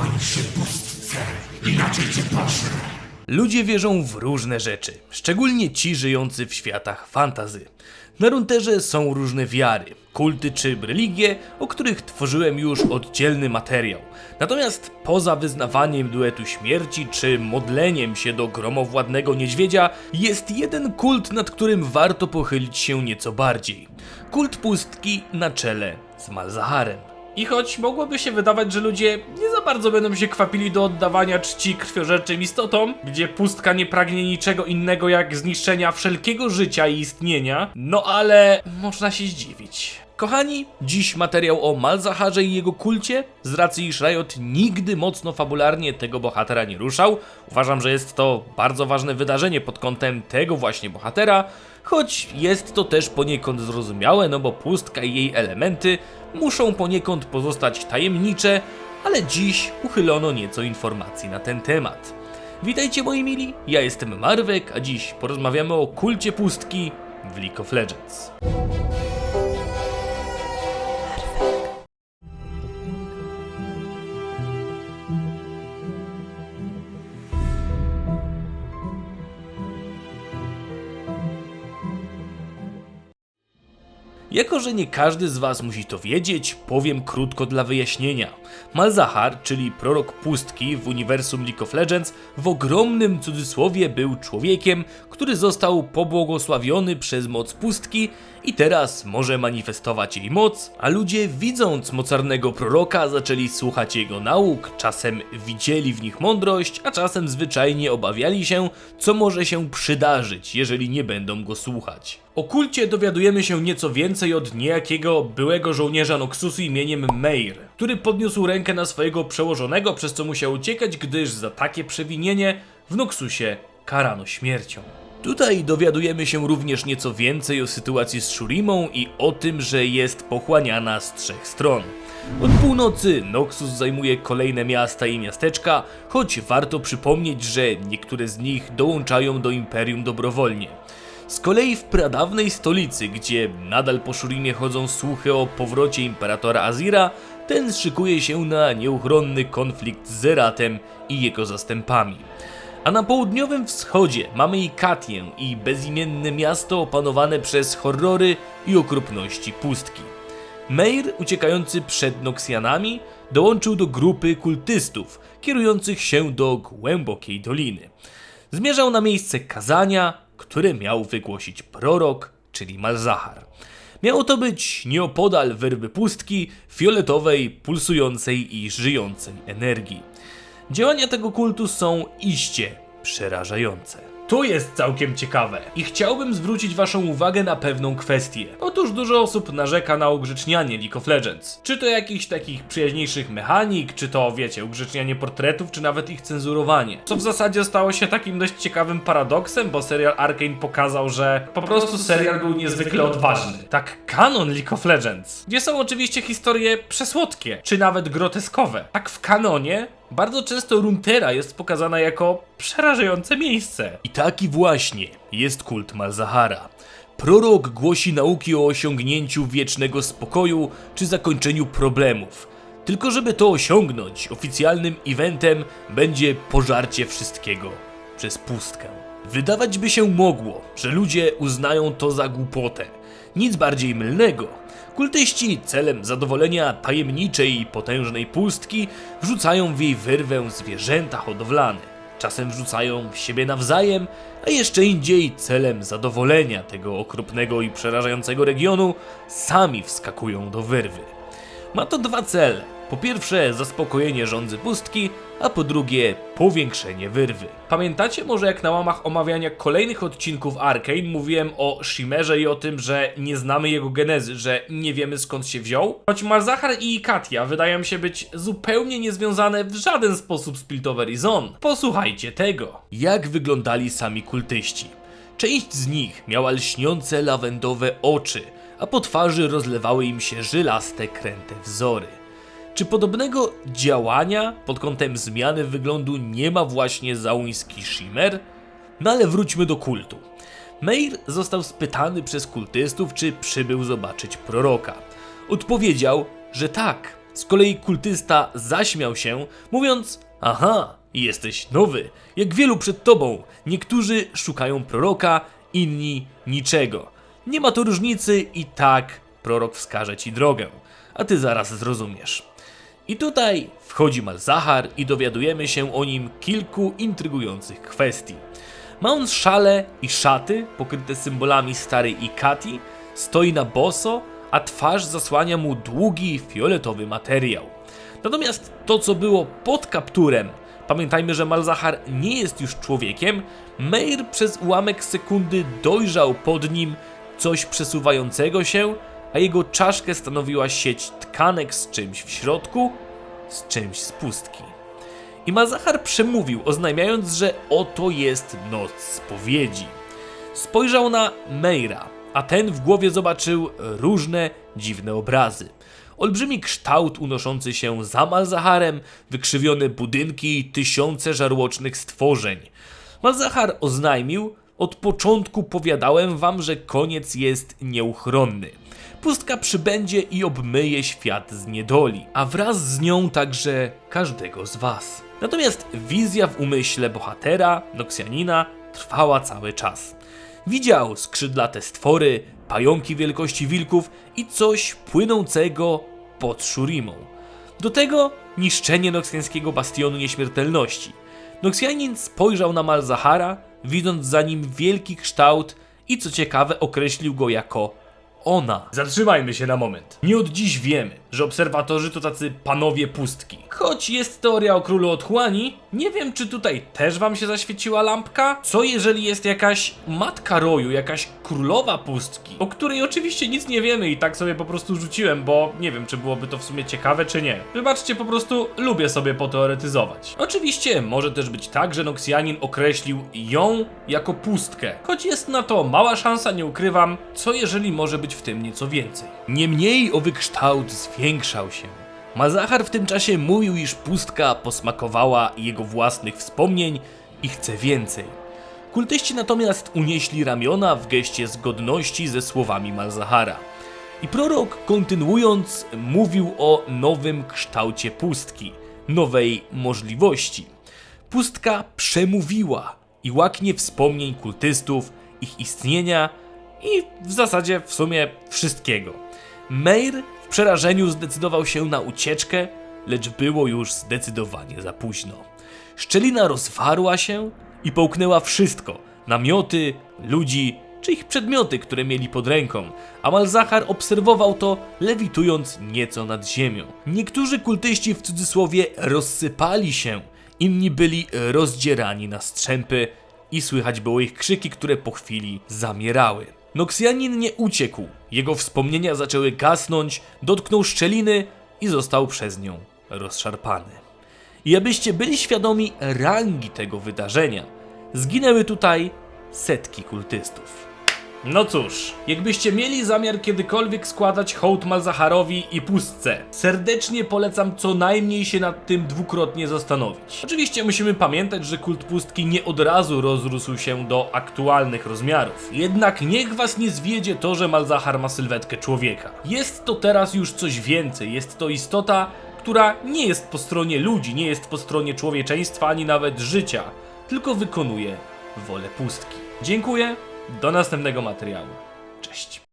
Się pustce, inaczej cię. Ludzie wierzą w różne rzeczy, szczególnie ci żyjący w światach fantazy. Na Runterze są różne wiary, kulty czy religie, o których tworzyłem już oddzielny materiał. Natomiast poza wyznawaniem duetu śmierci czy modleniem się do gromowładnego niedźwiedzia, jest jeden kult, nad którym warto pochylić się nieco bardziej. Kult pustki na czele z Malzaharem. I choć mogłoby się wydawać, że ludzie nie za bardzo będą się kwapili do oddawania czci krwiożerczym istotom, gdzie pustka nie pragnie niczego innego jak zniszczenia wszelkiego życia i istnienia, no ale można się zdziwić. Kochani, dziś materiał o Malzaharze i jego kulcie. Z racji iż Riot nigdy mocno fabularnie tego bohatera nie ruszał, uważam, że jest to bardzo ważne wydarzenie pod kątem tego właśnie bohatera, choć jest to też poniekąd zrozumiałe, no bo pustka i jej elementy muszą poniekąd pozostać tajemnicze, ale dziś uchylono nieco informacji na ten temat. Witajcie moi mili, ja jestem Marwek, a dziś porozmawiamy o kulcie pustki w League of Legends. Jako, że nie każdy z Was musi to wiedzieć, powiem krótko dla wyjaśnienia. Malzahar, czyli prorok pustki w uniwersum League of Legends, w ogromnym cudzysłowie był człowiekiem, który został pobłogosławiony przez moc pustki i teraz może manifestować jej moc, a ludzie widząc mocarnego proroka zaczęli słuchać jego nauk, czasem widzieli w nich mądrość, a czasem zwyczajnie obawiali się, co może się przydarzyć, jeżeli nie będą go słuchać. O kulcie dowiadujemy się nieco więcej od niejakiego byłego żołnierza Noxusu imieniem Meir, który podniósł rękę na swojego przełożonego, przez co musiał uciekać, gdyż za takie przewinienie w Noxusie karano śmiercią. Tutaj dowiadujemy się również nieco więcej o sytuacji z Shurimą i o tym, że jest pochłaniana z trzech stron. Od północy Noxus zajmuje kolejne miasta i miasteczka, choć warto przypomnieć, że niektóre z nich dołączają do Imperium dobrowolnie. Z kolei w pradawnej stolicy, gdzie nadal po Shurimie chodzą słuchy o powrocie Imperatora Azira, ten szykuje się na nieuchronny konflikt z Zeratem i jego zastępami. A na południowym wschodzie mamy i Katię i bezimienne miasto opanowane przez horrory i okropności pustki. Meir, uciekający przed Noksjanami, dołączył do grupy kultystów kierujących się do głębokiej doliny. Zmierzał na miejsce kazania, które miał wygłosić prorok, czyli Malzahar. Miało to być nieopodal wyrwy pustki, fioletowej, pulsującej i żyjącej energii. Działania tego kultu są iście przerażające. To jest całkiem ciekawe i chciałbym zwrócić waszą uwagę na pewną kwestię. Otóż dużo osób narzeka na ugrzecznianie League of Legends. Czy to jakichś takich przyjaźniejszych mechanik, czy to wiecie, ugrzecznianie portretów, czy nawet ich cenzurowanie. Co w zasadzie stało się takim dość ciekawym paradoksem, bo serial Arkane pokazał, że po prostu serial był niezwykle odważny. Tak kanon League of Legends, gdzie są oczywiście historie przesłodkie, czy nawet groteskowe. Tak w kanonie bardzo często Runeterra jest pokazana jako przerażające miejsce. I taki właśnie jest kult Malzahara. Prorok głosi nauki o osiągnięciu wiecznego spokoju czy zakończeniu problemów. Tylko żeby to osiągnąć, oficjalnym eventem będzie pożarcie wszystkiego przez pustkę. Wydawać by się mogło, że ludzie uznają to za głupotę. Nic bardziej mylnego. Kultyści celem zadowolenia tajemniczej i potężnej pustki wrzucają w jej wyrwę zwierzęta hodowlane. Czasem wrzucają siebie nawzajem, a jeszcze indziej celem zadowolenia tego okropnego i przerażającego regionu sami wskakują do wyrwy. Ma to dwa cele. Po pierwsze zaspokojenie rządzy pustki, a po drugie powiększenie wyrwy. Pamiętacie może jak na łamach omawiania kolejnych odcinków Arkane mówiłem o Shimmerze i o tym, że nie znamy jego genezy, że nie wiemy skąd się wziął? Choć Malzahar i Katia wydają się być zupełnie niezwiązane w żaden sposób z Piltover i Zon. Posłuchajcie tego. Jak wyglądali sami kultyści? Część z nich miała lśniące lawendowe oczy, a po twarzy rozlewały im się żylaste, kręte wzory. Czy podobnego działania pod kątem zmiany wyglądu nie ma właśnie załuński Shimmer? No ale wróćmy do kultu. Meir został spytany przez kultystów, czy przybył zobaczyć proroka. Odpowiedział, że tak, Z kolei kultysta zaśmiał się, mówiąc: Aha, jesteś nowy, jak wielu przed tobą. Niektórzy szukają proroka, inni niczego. Nie ma to różnicy i tak prorok wskaże ci drogę, a ty zaraz zrozumiesz. I tutaj wchodzi Malzahar i dowiadujemy się o nim kilku intrygujących kwestii. Ma on szale i szaty pokryte symbolami starej Ikati, stoi na boso, a twarz zasłania mu długi fioletowy materiał. Natomiast to, co było pod kapturem, pamiętajmy, że Malzahar nie jest już człowiekiem, Meir przez ułamek sekundy dojrzał pod nim coś przesuwającego się, a jego czaszkę stanowiła sieć tkanek z czymś w środku, z czymś z pustki. I Mazahar przemówił, oznajmiając, że oto jest noc spowiedzi. Spojrzał na Meira, a ten w głowie zobaczył różne dziwne obrazy. Olbrzymi kształt unoszący się za Malzaharem, wykrzywione budynki i tysiące żarłocznych stworzeń. Malzahar oznajmił, od początku powiadałem wam, że koniec jest nieuchronny. Pustka przybędzie i obmyje świat z niedoli, a wraz z nią także każdego z was. Natomiast wizja w umyśle bohatera, Noksjanina, trwała cały czas. Widział skrzydlate stwory, pająki wielkości wilków i coś płynącego pod Szurimą. Do tego niszczenie noksjańskiego bastionu nieśmiertelności. Noksjanin spojrzał na Malzahara, widząc za nim wielki kształt i co ciekawe określił go jako ona. Zatrzymajmy się na moment. Nie od dziś wiemy, że obserwatorzy to tacy panowie pustki. Choć jest teoria o królu otchłani, nie wiem czy tutaj też wam się zaświeciła lampka? Co jeżeli jest jakaś matka roju, jakaś królowa pustki, o której oczywiście nic nie wiemy i tak sobie po prostu rzuciłem, bo nie wiem czy byłoby to w sumie ciekawe czy nie. Wybaczcie, po prostu lubię sobie poteoretyzować. Oczywiście może też być tak, że Noksjanin określił ją jako pustkę, choć jest na to mała szansa, nie ukrywam, co jeżeli może być w tym nieco więcej. Niemniej owy kształt zwiększał się. Mazachar w tym czasie mówił, iż pustka posmakowała jego własnych wspomnień i chce więcej. Kultyści natomiast unieśli ramiona w geście zgodności ze słowami Malzahara. I prorok, kontynuując, mówił o nowym kształcie pustki, nowej możliwości. Pustka przemówiła i łaknie wspomnień kultystów, ich istnienia i w zasadzie w sumie wszystkiego. Meir w przerażeniu zdecydował się na ucieczkę, lecz było już zdecydowanie za późno. Szczelina rozwarła się i połknęła wszystko: namioty, ludzi czy ich przedmioty, które mieli pod ręką, a Malzachar obserwował to, lewitując nieco nad ziemią. Niektórzy kultyści w cudzysłowie rozsypali się, inni byli rozdzierani na strzępy i słychać było ich krzyki, które po chwili zamierały. Noksjanin nie uciekł, jego wspomnienia zaczęły gasnąć, dotknął szczeliny i został przez nią rozszarpany. I abyście byli świadomi rangi tego wydarzenia, zginęły tutaj setki kultystów. No cóż, jakbyście mieli zamiar kiedykolwiek składać hołd Malzaharowi i pustce, serdecznie polecam co najmniej się nad tym dwukrotnie zastanowić. Oczywiście musimy pamiętać, że kult pustki nie od razu rozrósł się do aktualnych rozmiarów. Jednak niech was nie zwiedzie to, że Malzahar ma sylwetkę człowieka. Jest to teraz już coś więcej, jest to istota, która nie jest po stronie ludzi, nie jest po stronie człowieczeństwa ani nawet życia, tylko wykonuje wolę pustki. Dziękuję, do następnego materiału. Cześć.